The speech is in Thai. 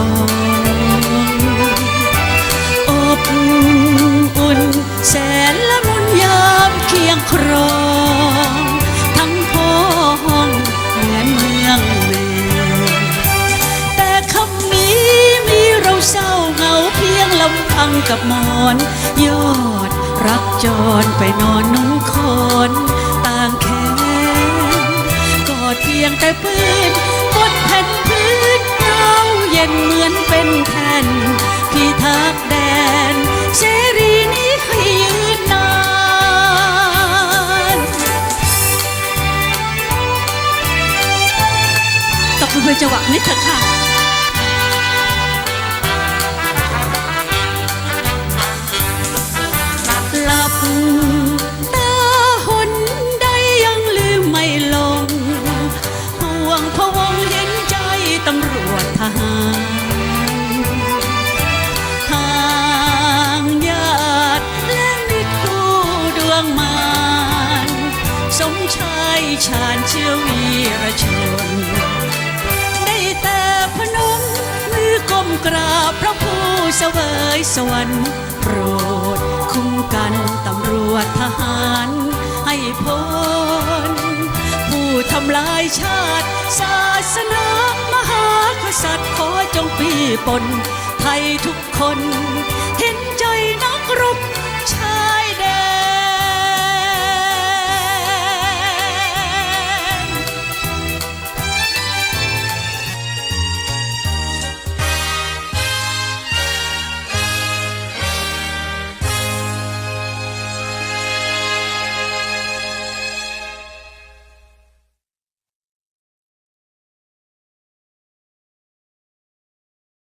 องอบอุ่นแสนละมุนยามเคียงครอง ทั้งพ้องเหมือนเมืองเมแต่คำนี้มีเราเศร้าเหงาเพียงลำพังกับหมอน ยอดรักจรไปนอนนุ่งคอนต่างแขนกอดเพียงแต่ปืนบ ตบมือจังหวะนิดเถอะค่ะหลับตาหนใดยังลืมไม่ลงห่วงพวงเห็นใจตำรวจทหารชายชาญเชื้อวีรชน กราบพระผู้เสวยสวรรค์โปรดคุ้มกันตำรวจทหารให้พ้นผู้ทำลายชาติ ศาสนามหากษัตริย์ขอจงปีปนไทยทุกคน